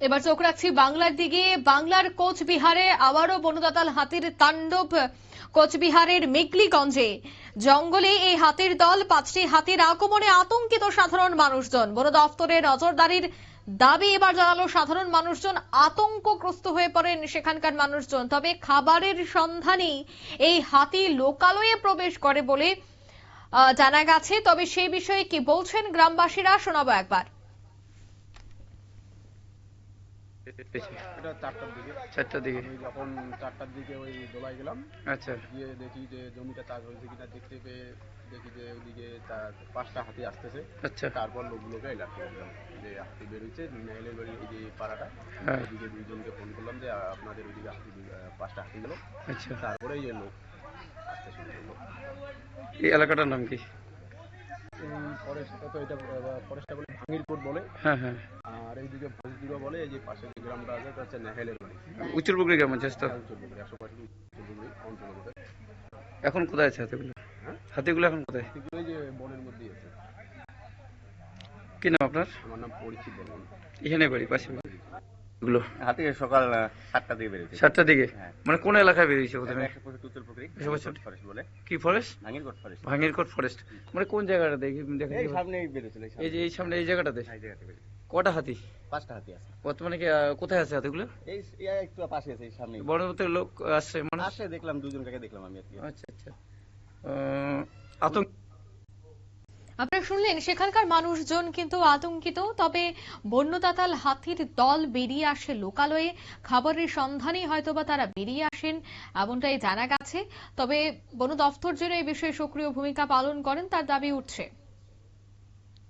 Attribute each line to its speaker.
Speaker 1: এবার চোখ রাখছি বাংলার দিকে। বাংলার কোচবিহারে আবারও বনদাতাল হাতির তাণ্ডব। কোচবিহারের মেকলিগঞ্জে জঙ্গলে এই হাতির দল, পাঁচটি হাতির আক্রমণে আতঙ্কিত সাধারণ মানুষজন। বন দফতরের নজরদারির দাবি এবার জানালো, সাধারণ মানুষজন আতঙ্কগ্রস্ত হয়ে পড়েন সেখানকার মানুষজন। তবে খাবারের সন্ধানেই এই হাতি লোকালয়ে প্রবেশ করে বলে জানা গেছে। তবে সেই বিষয়ে কি বলছেন গ্রামবাসীরা, শোনাবো একবার।
Speaker 2: এটা চারটার দিকে।
Speaker 3: চারটার দিকে
Speaker 2: আমি যখন চারটার দিকে ওই দোলায় গেলাম
Speaker 3: আচ্ছা।
Speaker 2: গিয়ে দেখি যে জমিটা চাষ হয়েছে কিনা দেখতে পেয়ে দেখি যে ওইদিকে পাঁচটা হাতি আসতেছে।
Speaker 3: আচ্ছা।
Speaker 2: তারপর লোকগুলোকে অ্যালার্ট করে যে হাতি বেরোচ্ছে নেহেলের বাড়ি এই যে পাড়াটা। ওইদিকে দুইজনকে ফোন করলাম যে আপনাদের ওইদিকে হাতি পাঁচটা হাতি গেল।
Speaker 3: আচ্ছা।
Speaker 2: তারপরে এই লোক আসতে শুরু করল।
Speaker 3: এই এলাকাটার নাম কি?
Speaker 2: এই ফরেস্টটা তো এটা ফরেস্টটা বলে ভাঙির বলে।
Speaker 3: হ্যাঁ হ্যাঁ।
Speaker 2: এইদিকে বলে এই যে পাশে যে গ্রামটা আছে হচ্ছে নেহেলের বাড়ি।
Speaker 3: উচ্চরপুকুরি গ্রাম আছে তো
Speaker 2: অঞ্চলপুর অঞ্চলপুরে
Speaker 3: এখন কোথায় আছে হাতিগুলো?
Speaker 2: হ্যাঁ?
Speaker 3: হাতিগুলো এখন কোথায়?
Speaker 2: এই যে বনের মধ্যেই আছে।
Speaker 3: কি নাম আপনার?
Speaker 2: আমার নাম পরিচিত বর্মন।
Speaker 3: এখানে বাড়ি পাশে
Speaker 4: হাতে সকাল সাতটা থেকে বেরিয়েছে।
Speaker 3: সাতটার দিকে?
Speaker 4: হ্যাঁ।
Speaker 3: মানে কোন এলাকায় বেরিয়েছে প্রথমে?
Speaker 4: বলে।
Speaker 3: কি ফরেস্ট
Speaker 4: ভাঙিরকোট ফরেস্ট
Speaker 3: ফরেস্ট মানে কোন জায়গাটা দেখি
Speaker 4: এই সামনেই বেরিয়েছিল এই
Speaker 3: এই যে এই সামনে এই জায়গাটাতে?
Speaker 4: এই বেরিয়েছে।
Speaker 3: কটা হাতি?
Speaker 4: পাঁচটা হাতি আছে।
Speaker 3: বর্তমানে কি কোথায় আছে হাতিগুলো?
Speaker 4: এই একটু পাশে আছে এই সামনে
Speaker 3: লোক আসছে মানুষ
Speaker 4: আসে দেখলাম দুজন কাকে দেখলাম আমি
Speaker 3: আচ্ছা আচ্ছা। আতঙ্ক
Speaker 1: আপনারা শুনলেন সেখানকার মানুষজন কিন্তু আতঙ্কিত তবে বন্যদাতাল হাতির দল বেরিয়ে আসে লোকালয়ে। খাবারের সন্ধানেই হয়তোবা তারা বেরিয়ে আসেন এমনটাই জানা গেছে। তবে বন দফতর যেন এই বিষয়ে সক্রিয় ভূমিকা পালন করেন তার দাবি উঠছে।